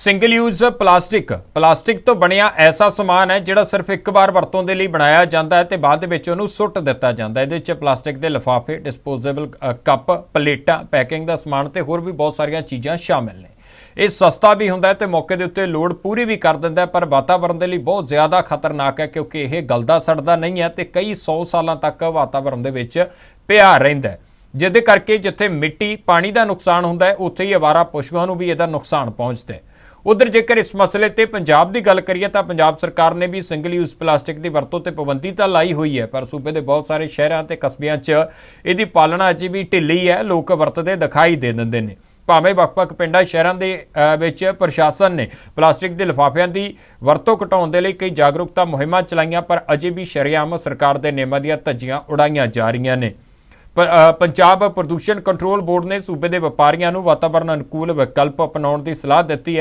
Single use plastic plastic ਤੋਂ ਬਣਿਆ ਐਸਾ ਸਮਾਨ ਹੈ ਜਿਹੜਾ ਸਿਰਫ ਇੱਕ ਵਾਰ ਵਰਤੋਂ ਦੇ ਲਈ ਬਣਾਇਆ ਜਾਂਦਾ ਹੈ ਤੇ ਬਾਅਦ ਦੇ ਵਿੱਚ ਉਹਨੂੰ ਸੁੱਟ ਦਿੱਤਾ ਜਾਂਦਾ ਹੈ। ਇਹਦੇ ਵਿੱਚ ਪਲਾਸਟਿਕ ਦੇ ਲਿਫਾਫੇ ਡਿਸਪੋਜ਼ੇਬਲ ਕੱਪ ਪਲੇਟਾਂ ਪੈਕਿੰਗ ਦਾ ਸਮਾਨ ਤੇ ਹੋਰ ਵੀ ਬਹੁਤ ਸਾਰੀਆਂ ਚੀਜ਼ਾਂ ਸ਼ਾਮਿਲ ਨੇ। ਇਹ ਸਸਤਾ ਵੀ ਹੁੰਦਾ ਹੈ ਤੇ ਮੌਕੇ ਦੇ ਉੱਤੇ ਲੋਡ ਪੂਰੀ ਵੀ ਕਰ ਦਿੰਦਾ ਪਰ ਵਾਤਾਵਰਣ ਦੇ ਲਈ ਬਹੁਤ ਜ਼ਿਆਦਾ ਖਤਰਨਾਕ ਹੈ ਕਿਉਂਕਿ ਇਹ ਗਲਦਾ ਸੜਦਾ ਨਹੀਂ ਹੈ ਤੇ ਕਈ 100 ਸਾਲਾਂ ਤੱਕ ਵਾਤਾਵਰਣ ਦੇ ਵਿੱਚ ਪਿਆ ਰਹਿੰਦਾ ਹੈ। ਜਿਹਦੇ ਕਰਕੇ ਜਿੱਥੇ ਮਿੱਟੀ ਪਾਣੀ ਦਾ ਨੁਕਸਾਨ ਹੁੰਦਾ ਹੈ, ਉੱਥੇ ਹੀ ਅਵਾਰਾ ਪਸ਼ੂਆਂ ਨੂੰ ਵੀ ਇਹਦਾ ਨੁਕਸਾਨ ਪਹੁੰਚਦਾ ਹੈ। ਉਧਰ ਜੇਕਰ ਇਸ ਮਸਲੇ ਤੇ ਪੰਜਾਬ ਦੀ ਗੱਲ ਕਰੀਏ ਤਾਂ ਪੰਜਾਬ ਸਰਕਾਰ ਨੇ ਵੀ ਸਿੰਗਲ ਯੂਜ਼ ਪਲਾਸਟਿਕ ਦੀ ਵਰਤੋਂ ਤੇ ਪਾਬੰਦੀ ਤਾਂ ਲਾਈ ਹੋਈ ਹੈ, ਪਰ ਸੂਬੇ ਦੇ ਬਹੁਤ ਸਾਰੇ ਸ਼ਹਿਰਾਂ ਤੇ ਕਸਬਿਆਂ 'ਚ ਇਹਦੀ ਪਾਲਣਾ ਅਜੇ ਵੀ ਢਿੱਲੀ ਹੈ, ਲੋਕ ਵਰਤਦੇ ਦਿਖਾਈ ਦੇ ਦਿੰਦੇ ਨੇ। ਭਾਵੇਂ ਵੱਖ-ਵੱਖ ਪਿੰਡਾਂ, ਸ਼ਹਿਰਾਂ ਦੇ ਵਿੱਚ ਪ੍ਰਸ਼ਾਸਨ ਨੇ ਪਲਾਸਟਿਕ ਦੇ ਲਿਫਾਫਿਆਂ ਦੀ ਵਰਤੋਂ ਘਟਾਉਣ ਦੇ ਲਈ ਕਈ ਜਾਗਰੂਕਤਾ ਮੁਹਿੰਮਾਂ ਚਲਾਈਆਂ, ਪਰ ਅਜੇ ਵੀ ਸ਼ਰੇਆਮ ਸਰਕਾਰ ਦੇ ਨਿਯਮਾਂ ਦੀਆਂ ਧੱਜੀਆਂ ਉਡਾਈਆਂ ਜਾ ਰਹੀਆਂ ਨੇ। ਪ- ਪੰਜਾਬ ਪ੍ਰਦੂਸ਼ਣ ਕੰਟਰੋਲ ਬੋਰਡ ਨੇ ਸੂਬੇ ਦੇ ਵਪਾਰੀਆਂ ਨੂੰ ਵਾਤਾਵਰਣ ਅਨੁਕੂਲ ਵਿਕਲਪ ਅਪਣਾਉਣ ਦੀ ਸਲਾਹ ਦਿੱਤੀ ਹੈ।